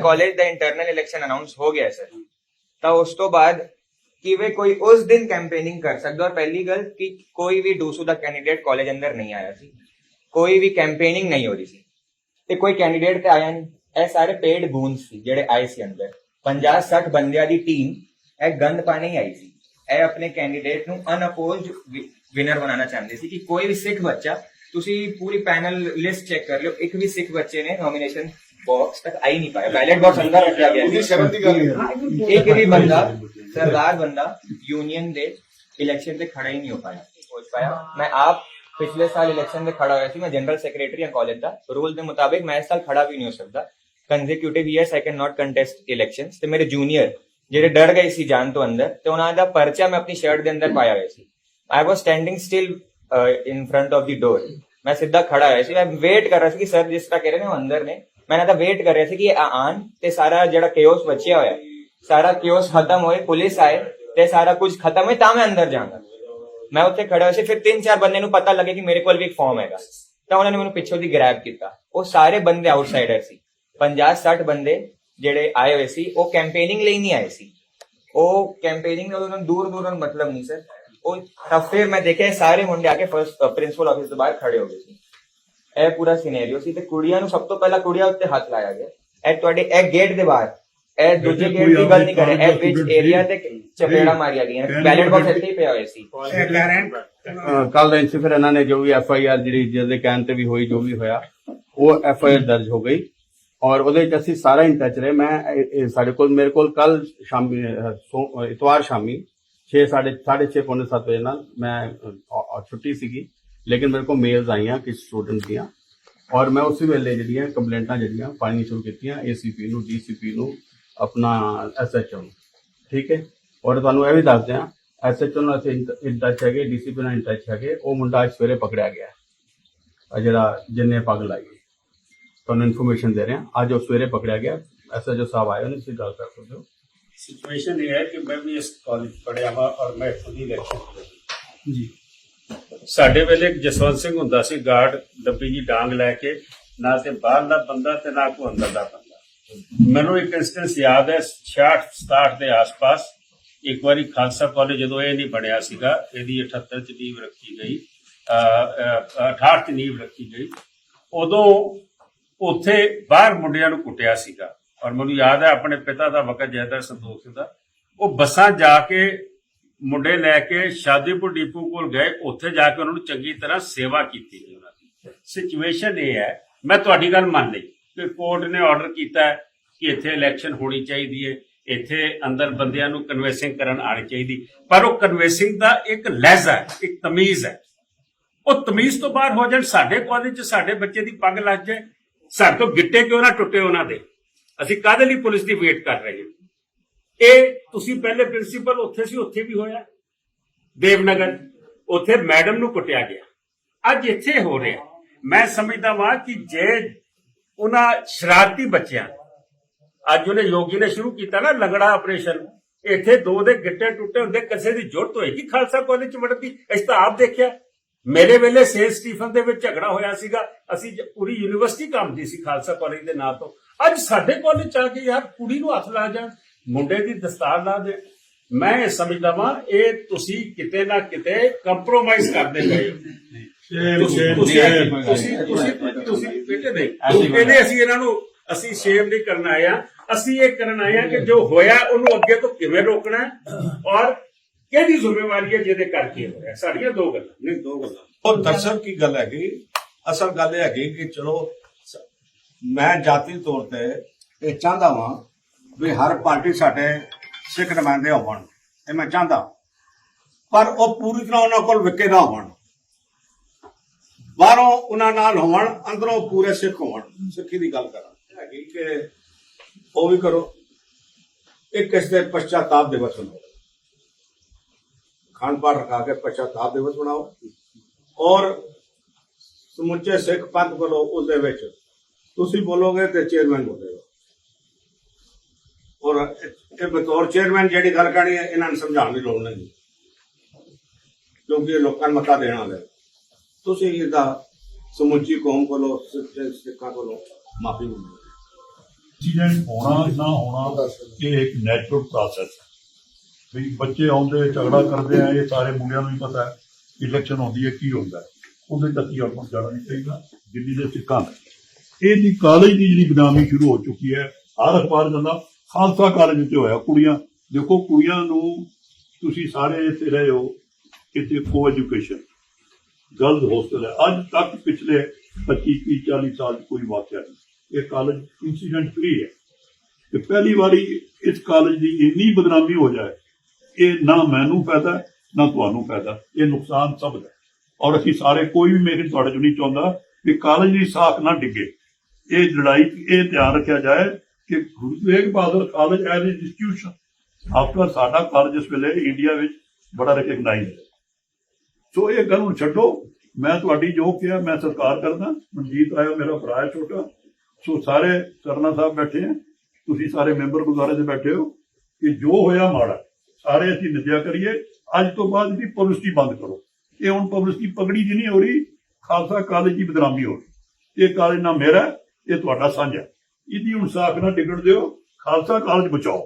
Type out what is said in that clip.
College ਦਾ internal election announce ਹੋ ਗਿਆ ਸਰ ਤਾਂ ਉਸ ਤੋਂ ਬਾਅਦ ਕਿਵੇਂ ਕੋਈ ਉਸ ਦਿਨ ਕੈਂਪੇਨਿੰਗ ਕਰ ਸਕਦਾ? ਔਰ ਪਹਿਲੀ ਗੱਲ ਕਿ ਕੋਈ ਵੀ ਡੂਸੂ ਦਾ ਕੈਂਡੀਡੇਟ ਕਾਲਜ ਅੰਦਰ ਨਹੀਂ ਆਇਆ ਸੀ। ਕੋਈ ਵੀ ਕੈਂਪੇਨਿੰਗ ਨਹੀਂ ਹੋ ਰਹੀ ਸੀ। ਤੇ ਕੋਈ ਕੈਂਡੀਡੇਟ ਤੇ ਆਇਆ ਨਹੀਂ। ਇਹ ਸਾਰੇ ਪੇਡ ਗੂੰਸ ਸੀ, ਜਿਹੜੇ ਆਏ ਸੀ ਅੰਦਰ। 50 60 ਬੰਦਿਆਂ ਦੀ ਟੀਮ ਇਹ ਗੰਦ ਪਾਣੀ ਆਈ ਸੀ। ਇਹ ਆਪਣੇ ਕੈਂਡੀਡੇਟ ਨੂੰ ਅਨਅਪੋਜ਼ਡ ਵਿਨਰ ਬਣਾਉਣਾ ਚਾਹੁੰਦੇ ਸੀ ਕਿ ਕੋਈ ਵੀ ਸਿੱਖ ਬੱਚਾ, ਤੁਸੀਂ ਪੂਰੀ ਪੈਨਲ ਲਿਸਟ ਚੈੱਕ ਕਰ ਲਿਓ। ਇੱਕ ਵੀ ਸਿੱਖ ਬੱਚੇ ਨੇ ਨੋਮੀਨੇਸ਼ਨ ਬਾਕਸ ਅੰਦਰ ਰੱਖਿਆ ਗਿਆ ਉਹਦੀ ਸੀ ਸ਼ਰਮ ਦੀ ਗੱਲ ਹੈ ਇੱਕ ਵੀ ਬੰਦਾ ਸਰਦਾਰ ਬੰਦਾ ਯੂਨੀਅਨ ਦੇ ਇਲੈਕਸ਼ਨ ਤੇ ਖੜਾ ਹੀ ਨਹੀਂ ਹੋ ਪਾਇਆ ਪਹੁੰਚ ਪਾਇਆ ਮੈਂ ਆਪ ਪਿਛਲੇ ਸਾਲ ਇਲੈਕਸ਼ਨ ਤੇ ਖੜਾ ਹੋਇਆ ਸੀ ਮੈਂ ਜਨਰਲ ਸੈਕਟਰੀ ਹਾਂ ਕਾਲਜ ਦਾ ਰੂਲ ਦੇ ਮੁਤਾਬਿਕ ਮੈਂ ਇਸ ਸਾਲ ਖੜਾ ਵੀ ਨਹੀਂ ਹੋ ਸਕਦਾ consecutive years I can not contest elections ਤੇ ਮੇਰੇ ਜੂਨੀਅਰ ਜਿਹੜੇ ਡਰ ਗਏ ਸੀ ਜਾਣ ਤੋਂ ਅੰਦਰ ਤੇ ਉਹਨਾਂ ਦਾ ਪਰਚਾ ਮੈਂ ਆਪਣੀ ਸ਼ਰਟ ਦੇ ਅੰਦਰ ਪਾਇਆ ਹੋਇਆ ਸੀ I was standing still in front of the door ਮੈਂ ਸਿੱਧਾ ਖੜਾ ਹੋਇਆ ਸੀ ਮੈਂ ਵੇਟ ਕਰ ਰਿਹਾ ਸੀ ਕਿ ਸਰ ਜਿਸ ਤਰ੍ਹਾਂ ਕਹਿ ਰਹੇ ਨੇ ਉਹ ਅੰਦਰ ਨੇ ਮੈਂ ਤਾਂ ਵੇਟ ਕਰ ਰਿਹਾ ਸੀ ਕਿ ਇਹ ਆਣ ਤੇ ਸਾਰਾ ਜਿਹੜਾ ਕੇਓਸ ਬਚਿਆ ਹੋਇਆ ਸਾਰਾ ਕੇਓਸ ਖਤਮ ਹੋਏ ਪੁਲਿਸ ਆਏ ਤੇ ਸਾਰਾ ਕੁਝ ਖਤਮ ਹੋਏ ਤਾਂ ਮੈਂ ਅੰਦਰ ਜਾਵਾਂਗਾ ਮੈਂ ਉੱਥੇ ਖੜਾ ਹੋਇਆ ਸੀ ਫਿਰ ਤਿੰਨ ਚਾਰ ਬੰਦੇ ਨੂੰ ਪਤਾ ਲੱਗੇ ਕਿ ਮੇਰੇ ਕੋਲ ਵੀ ਇੱਕ ਫਾਰਮ ਹੈਗਾ ਤਾਂ ਉਹਨਾਂ ਨੇ ਮੈਨੂੰ ਪਿੱਛੋਂ ਦੀ ਗ੍ਰੈਬ ਕੀਤਾ ਉਹ ਸਾਰੇ ਬੰਦੇ ਆਊਟਸਾਈਡਰ ਸੀ 50 60 ਬੰਦੇ ਜਿਹੜੇ ਆਏ ਹੋਏ ਸੀ ਉਹ ਕੈਂਪੇਨਿੰਗ ਲਈ ਨਹੀਂ ਆਏ ਸੀ ਉਹ ਕੈਂਪੇਨਿੰਗ ਨਾਲ ਉਹਨਾਂ ਦੂਰ ਦੂਰ ਨਾਲ ਮਤਲਬ ਨਹੀਂ ਸਰ ਉਹ ਤਾਂ ਫਿਰ ਮੈਂ ਦੇਖਿਆ ਸਾਰੇ ਮੁੰਡੇ ਆ ਕੇ ਫਰਸਟ ਪ੍ਰਿੰਸੀਪਲ ਆਫਿਸ ਦੇ ਬਾਹਰ ਖੜੇ ਹੋ ਗਏ ਸੀ ਇਹ ਪੂਰਾ ਸਿਨੈਰੀਓ ਸੀ ਤੇ ਕੁੜੀਆਂ ਨੂੰ ਸਭ ਤੋਂ ਪਹਿਲਾਂ ਕੁੜੀਆਂ ਉੱਤੇ ਹੱਥ ਲਾਇਆ ਗਿਆ। ਇਹ ਤੁਹਾਡੇ ਇਹ ਗੇਟ ਦੇ ਬਾਹਰ। ਇਹ ਦੂਜੇ ਗੇਟ ਦੀ ਗੱਲ ਨਹੀਂ ਕਰ ਰਿਹਾ। ਇਹ ਵਿੱਚ ਏਰੀਆ ਤੇ ਚਪੇੜਾ ਮਾਰੀਆਂ ਗਈਆਂ। ਬੈਲਟ ਬਾਕਸ ਇੱਥੇ ਹੀ ਪਿਆ ਹੋਇਆ ਸੀ। ਕੱਲ ਦਾ ਇੰਚ ਫਿਰ ਇਹਨਾਂ ਨੇ ਜੋ ਵੀ ਐਫ ਆਈ ਆਰ ਜਿਹੜੀ ਜਿਹਦੇ ਕਹਿਣ ਤੇ ਵੀ ਹੋਈ ਜੋ ਵੀ ਹੋਇਆ ਉਹ ਐਫ ਆਈ ਆਰ ਦਰਜ ਹੋ ਗਈ। ਔਰ ਉਹਦੇ ਵਿੱਚ ਅਸੀਂ ਸਾਰਾ ਇਨ ਟੱਚ ਰਹੇ। ਮੈਂ ਸਾਡੇ ਕੋਲ ਮੇਰੇ ਕੋਲ ਕੱਲ ਸ਼ਾਮੀ ਇਤਵਾਰ ਸ਼ਾਮੀ 6 ਸਾਢੇ 6:30 ਪੌਣੇ 7 ਵਜੇ ਨਾਲ ਮੈਂ ਛੁੱਟੀ ਸੀਗੀ। ਲੇਕਿਨ ਮੇਰੇ ਕੋਲ ਮੇਲਸ ਆਈਆਂ ਕਿ ਸਟੂਡੈਂਟ ਦੀਆਂ ਔਰ ਮੈਂ ਉਸੇ ਵੇਲੇ ਜਿਹੜੀਆਂ ਕੰਪਲੇਂਟਾਂ ਜਿਹੜੀਆਂ ਪਾਣੀ ਸ਼ੁਰੂ ਕੀਤੀਆਂ ਏਸੀਪੀ ਨੂੰ ਡੀਸੀਪੀ ਨੂੰ ਆਪਣਾ ਐਸਐਚਓ ਨੂੰ ਠੀਕ ਹੈ ਔਰ ਤੁਹਾਨੂੰ ਇਹ ਵੀ ਦੱਸ ਦਿਆਂ ਐਸਐਚਓ ਨਾਲ ਅਸੀਂ ਇਨ ਟੱਚ ਹੈਗੇ ਡੀਸੀਪੀ ਨਾਲ ਇਨ ਟੱਚ ਹੈਗੇ ਉਹ ਮੁੰਡਾ ਅੱਜ ਸਵੇਰੇ ਪਕੜਿਆ ਗਿਆ ਆ ਜਿਹੜਾ ਜਿੰਨੇ ਪੱਗ ਲਾਈ ਹੈ। ਤੁਹਾਨੂੰ ਇਨਫੋਰਮੇਸ਼ਨ ਦੇ ਰਹੇ ਹਾਂ ਅੱਜ ਉਹ ਸਵੇਰੇ ਪਕੜਿਆ ਗਿਆ ਐਸਐਚਓ ਸਾਹਿਬ ਆਏ ਉਹਨੇ ਸੀ ਗੱਲ ਕਰ ਸਕਦੇ ਹੋ सिचुएशन ये है कि मैं भी इस कॉलेज पढ़िया वा और मैं खुद ही इलेक्शन ਜੀ ਸਾਡੇ ਵੇਲੇ ਜਸਵੰਤ ਸਿੰਘ ਹੁੰਦਾ ਸੀ ਗਾਰਡ ਡੱਬੀ ਜੀ ਡਾਂਗ ਲੈ ਕੇ ਨਾ ਤੇ ਬਾਹਰ ਦਾ ਬੰਦਾ ਤੇ ਨਾ ਕੋ ਅੰਦਰ ਦਾ ਬੰਦਾ। ਮੈਨੂੰ ਇੱਕ ਇੰਸਟੈਂਸ ਯਾਦ ਹੈ 66 67 ਦੇ ਆਸ-ਪਾਸ ਇੱਕ ਵਾਰੀ ਖਾਲਸਾ ਕਾਲਜ ਜਦੋਂ ਇਹ ਨਹੀਂ ਬਣਿਆ ਸੀਗਾ ਇਹਦੀ 78 ਚ ਨੀਂਵ ਰੱਖੀ ਗਈ ਅ, 68 ਚ ਨੀਂਵ ਰੱਖੀ ਗਈ। ਉਦੋਂ ਉੱਥੇ ਬਾਹਰ ਮੁੰਡਿਆਂ ਨੂੰ ਕੁੱਟਿਆ ਸੀਗਾ। ਔਰ ਮੈਨੂੰ ਯਾਦ ਹੈ ਆਪਣੇ ਪਿਤਾ ਦਾ ਵਕਤ ਜੈਦਰ ਸੰਤੋਖ ਸਿੰਘ ਦਾ ਉਹ ਬੱਸਾਂ ਜਾ ਕੇ ਮੁੰਡੇ ਲੈ ਕੇ ਸ਼ਾਦੀਪੁਰ ਡੀਪੂ ਕੋਲ ਗਏ, ਉੱਥੇ ਜਾ ਕੇ ਉਹਨਾਂ ਨੂੰ ਚੰਗੀ ਤਰ੍ਹਾਂ ਸੇਵਾ ਕੀਤੀ। ਗਈ ਉਹਨਾਂ ਦੀ ਸਿਚੁਏਸ਼ਨ ਇਹ ਹੈ, ਮੈਂ ਤੁਹਾਡੀ ਗੱਲ ਮੰਨ ਲਈ ਕਿ ਕੋਰਟ ਨੇ ਆਰਡਰ ਕੀਤਾ ਹੈ ਕਿ ਇੱਥੇ ਇਲੈਕਸ਼ਨ ਹੋਣੀ ਚਾਹੀਦੀ ਹੈ, ਇੱਥੇ ਅੰਦਰ ਬੰਦਿਆਂ ਨੂੰ ਕਨਵੈਂਸਿੰਗ ਕਰਨ ਆਣੀ ਚਾਹੀਦੀ। ਪਰ ਉਹ ਕਨਵੈਂਸਿੰਗ ਦਾ ਇੱਕ ਲਹਿਜ਼ਾ ਹੈ, ਇੱਕ ਤਮੀਜ਼ ਹੈ। ਉਹ ਤਮੀਜ਼ ਤੋਂ ਬਾਹਰ ਹੋ ਜਾਣ, ਸਾਡੇ ਕਾਲਜ 'ਚ ਸਾਡੇ ਬੱਚੇ ਦੀ ਪੱਗ ਲੱਗ ਜਾਏ, ਸਾਡੇ ਤੋਂ ਗਿੱਟੇ ਕਿਉਂ ਨਾ ਟੁੱਟੇ ਉਹਨਾਂ ਦੇ? ਅਸੀਂ ਕਾਹਦੇ ਲਈ ਪੁਲਿਸ ਦੀ ਵੇਟ ਕਰ ਰਹੇ ਹਾਂ? ਇਹ ਤੁਸੀਂ ਪਹਿਲੇ ਪ੍ਰਿੰਸੀਪਲ ਉੱਥੇ ਸੀ, ਉੱਥੇ ਵੀ ਹੋਇਆ। ਦੇਵਨਗਰ, ਉੱਥੇ ਮੈਡਮ ਨੂੰ ਕੁੱਟਿਆ ਗਿਆ। ਅੱਜ ਇੱਥੇ ਹੋ ਰਿਹਾ। ਮੈਂ ਸਮਝਦਾ ਵਾਂ ਕਿ ਜੇ ਉਹਨਾਂ ਸ਼ਰਾਰਤੀ ਬੱਚਿਆਂ ਅੱਜ ਉਹਨੇ ਯੋਗੀ ਨੇ ਸ਼ੁਰੂ ਕੀਤਾ ਨਾ ਲੰਗੜਾ ਆਪਰੇਸ਼ਨ, ਇੱਥੇ ਦੋ ਦੇ ਗਿੱਟੇ ਟੁੱਟੇ ਹੁੰਦੇ, ਕਿਸੇ ਦੀ ਜ਼ਰੂਰਤ ਹੋਏਗੀ ਖਾਲਸਾ ਕਾਲਜ ਚ ਵੜਨ ਦੀ। ਅਸੀਂ ਤਾਂ ਆਪ ਦੇਖਿਆ। ਮੇਰੇ ਵੇਲੇ ਸੇਂਟ ਸਟੀਫਨ ਦੇ ਵਿੱਚ ਝਗੜਾ ਹੋਇਆ ਸੀਗਾ। ਅਸੀਂ ਪੂਰੀ ਯੂਨੀਵਰਸਿਟੀ ਕੰਮਦੀ ਸੀ ਖਾਲਸਾ ਕਾਲਜ ਦੇ ਨਾਂ ਤੋਂ। ਅੱਜ ਸਾਡੇ ਕਾਲਜ ਚ ਆ ਕੇ ਯਾਰ ਕੁੜੀ ਨੂੰ ਹੱਥ ਲਾ ਜਾਣ। ਮੁੰਡੇ ਦੀ ਦਸਤਾਰ ਲਾ ਦੇ। ਮੈਂ ਇਹ ਸਮਝਦਾ ਵਾਂ ਇਹ ਤੁਸੀਂ ਕਿਤੇ ਨਾ ਕਿਤੇ ਕੰਪਰੋਮਾਈਜ਼ ਕਰਦੇ ਪਏ ਹੋ। ਤੁਸੀਂ ਤੁਸੀਂ ਤੁਸੀਂ ਤੁਸੀਂ ਤੁਸੀਂ ਬੇਟੇ ਨਹੀਂ ਕਹਿੰਦੇ ਅਸੀਂ ਇਹਨਾਂ ਨੂੰ ਅਸੀਂ ਸ਼ੇਮ ਨਹੀਂ ਕਰਨ ਆਏ ਆ ਅਸੀਂ ਇਹ ਕਰਨ ਆਏ ਆ ਕਿ ਜੋ ਹੋਇਆ ਉਹਨੂੰ ਅੱਗੇ ਤੋਂ ਕਿਵੇਂ ਰੋਕਣਾ ਔਰ ਕਿਹਦੀ ਜ਼ਿੰਮੇਵਾਰੀ ਹੈ ਜਿਹਦੇ ਕਰਕੇ ਹੋਇਆ ਸਾਡੀਆਂ ਦੋ ਗੱਲਾਂ। ਨਹੀਂ ਦੋ ਗੱਲਾਂ। ਉਹ ਦਰਸ਼ਕ ਕੀ ਗੱਲ ਹੈਗੀ? ਅਸਲ ਗੱਲ ਇਹ ਹੈਗੀ ਕਿ ਚਲੋ ਮੈਂ ਜਾਤੀ ਤੌਰ ਤੇ ਇਹ ਚਾਹੁੰਦਾ ਵਾਂ ਵੀ ਹਰ ਪਾਰਟੀ ਸਾਡੇ ਸਿੱਖ ਨੁਮਾਇੰਦੇ ਹੋਣ ਇਹ ਮੈਂ ਚਾਹੁੰਦਾ। ਪਰ ਉਹ ਪੂਰੀ ਤਰ੍ਹਾਂ ਉਹਨਾਂ ਕੋਲ ਵਿਕੇ ਨਾ ਹੋਣ ਬਾਹਰੋਂ ਉਹਨਾਂ ਨਾਲ ਹੋਣ ਅੰਦਰੋਂ ਪੂਰੇ ਸਿੱਖ ਹੋਣ ਸਿੱਖੀ ਦੀ ਗੱਲ ਕਰਾਂ। ਹੈਗੀ ਕਿ ਉਹ ਵੀ ਕਰੋ। ਇੱਕ ਕਿਸ ਦੇ ਪਛਤਾਪ ਦਿਵਸ ਮਨਾਓ। ਖਾਨ ਪਾਠ ਰਖਾ ਕੇ ਪਛਤਾਪ ਦਿਵਸ ਮਨਾਓ। ਔਰ ਸਮੁੱਚੇ ਸਿੱਖ ਪੰਥ ਵੱਲੋਂ ਉਸ ਦੇ ਵਿੱਚ ਤੁਸੀਂ ਬੋਲੋਗੇ ਤੇ ਚੇਅਰਮੈਨ ਬੋਲੇਗਾ। ਔਰ ਇਹ ਬਤੌਰ ਚੇਅਰਮੈਨ ਜਿਹੜੀ ਗੱਲ ਕਰਨੀ ਹੈ, ਇਹਨਾਂ ਨੂੰ ਸਮਝਾਉਣ ਦੀ ਲੋੜ ਨਹੀਂ। ਕਿਉਂਕਿ ਇਹ ਲੋਕਾਂ ਨੂੰ ਮਤਾ ਦੇਣ ਵਾਲੇ ਤੁਸੀਂ ਇਹਦਾ ਸਮੁੱਚੀ ਕੌਮ ਕੋਲੋਂ, ਸਿੱਖਾਂ ਕੋਲੋਂ ਮਾਫੀ ਮੰਗੋ ਐਕਸੀਡੈਂਟ ਹੋਣਾ ਨਾ ਹੋਣਾ, ਇਹ ਇੱਕ ਨੈਚੁਰਲ ਪ੍ਰੋਸੈਸ ਹੈ। ਵੀ ਬੱਚੇ ਆਉਂਦੇ, ਝਗੜਾ ਕਰਦੇ ਆ, ਇਹ ਸਾਰੇ ਮੁੰਡਿਆਂ ਨੂੰ ਹੀ ਪਤਾ ਹੈ ਇਲੈਕਸ਼ਨ ਹੁੰਦੀ ਹੈ, ਕੀ ਹੁੰਦਾ ਉਹਦੇ ਤੱਕ ਹੀ ਆਪਾਂ ਜਾਣਾ ਨਹੀਂ ਚਾਹੀਦਾ, ਦਿੱਲੀ ਦੇ ਸਿੱਖਾਂ ਦਾ ਇਹਦੀ ਕਾਲਜ ਦੀ ਜਿਹੜੀ ਬਦਨਾਮੀ ਸ਼ੁਰੂ ਹੋ ਚੁੱਕੀ ਹੈ, ਹਰ ਅਖਬਾਰ ਜਾਂਦਾ ਖਾਲਸਾ ਕਾਲਜ ਵਿੱਚ ਹੋਇਆ, ਕੁੜੀਆਂ, ਦੇਖੋ ਕੁੜੀਆਂ ਨੂੰ ਤੁਸੀਂ ਸਾਰੇ ਇੱਥੇ ਰਹੇ ਹੋ, ਇੱਥੇ ਕੋ ਐਜੂਕੇਸ਼ਨ ਗਰਲਜ਼ ਹੋਸਟਲ ਹੈ। ਅੱਜ ਤੱਕ ਪਿਛਲੇ 25 30 40 ਸਾਲ 'ਚ ਕੋਈ ਵਾਕਿਆ ਨਹੀਂ। ਇਹ ਕਾਲਜ ਇਨਸੀਡੈਂਟ ਫ੍ਰੀ ਹੈ। ਤੇ ਪਹਿਲੀ ਵਾਰੀ ਇਸ ਕਾਲਜ ਦੀ ਇੰਨੀ ਬਦਨਾਮੀ ਹੋ ਜਾਏ, ਇਹ ਨਾ ਮੈਨੂੰ ਫਾਇਦਾ, ਨਾ ਤੁਹਾਨੂੰ ਫਾਇਦਾ। ਇਹ ਨੁਕਸਾਨ ਸਭ ਦਾ ਔਰ ਅਸੀਂ ਸਾਰੇ ਕੋਈ ਵੀ ਮੇਰੇ ਤੁਹਾਡੇ ਚ ਨਹੀਂ ਚਾਹੁੰਦਾ ਕਿ ਕਾਲਜ ਦੀ ਸਾਖ ਨਾ ਡਿੱਗੇ। ਇਹ ਲੜਾਈ, ਇਹ ਧਿਆਨ ਰੱਖਿਆ ਜਾਏ ਕਿ Guru Tegh Bahadur college as institution after ਸਾਡਾ ਕਾਲਜ ਇਸ ਵੇਲੇ ਇੰਡੀਆ ਵਿੱਚ ਬੜਾ ਰਿਕਗਨਾਈਜ਼ ਹੈ। ਸੋ ਇਹ ਗੱਲ ਨੂੰ ਛੱਡੋ, ਮੈਂ ਤੁਹਾਡੀ ਜੋ ਕਿਹਾ ਮੈਂ ਸਤਿਕਾਰ ਕਰਦਾ, ਮਨਜੀਤ ਆਇਆ ਮੇਰਾ ਭਰਾ ਹੈ ਛੋਟਾ। ਸੋ ਸਾਰੇ ਸਰਨਾ ਸਾਹਿਬ ਬੈਠੇ ਆ, ਤੁਸੀਂ ਸਾਰੇ ਮੈਂਬਰ ਗੁਰਦੁਆਰੇ ਦੇ ਬੈਠੇ ਹੋ ਕਿ ਜੋ ਹੋਇਆ ਮਾੜਾ, ਸਾਰੇ ਅਸੀਂ ਨਿੰਦਿਆ ਕਰੀਏ, ਅੱਜ ਤੋਂ ਬਾਅਦ ਦੀ ਪਬਲਿਸਿਟੀ ਬੰਦ ਕਰੋ। ਇਹ ਹੁਣ ਪਬਲਿਸਿਟੀ ਪਗੜੀ ਜੀ ਨਹੀਂ ਹੋ ਰਹੀ, ਖਾਲਸਾ ਕਾਲਜ ਦੀ ਬਦਨਾਮੀ ਹੋ ਰਹੀ। ਇਹ ਕਾਲਜ ਨਾ ਮੇਰਾ, ਇਹ ਤੁਹਾਡਾ ਸਾਂਝਾ। ਇਹਦੀ ਹੁਣ ਸਾਖ ਨਾ ਡਿੱਗਣ ਦਿਓ ਖਾਲਸਾ ਕਾਲਜ ਬਚਾਓ।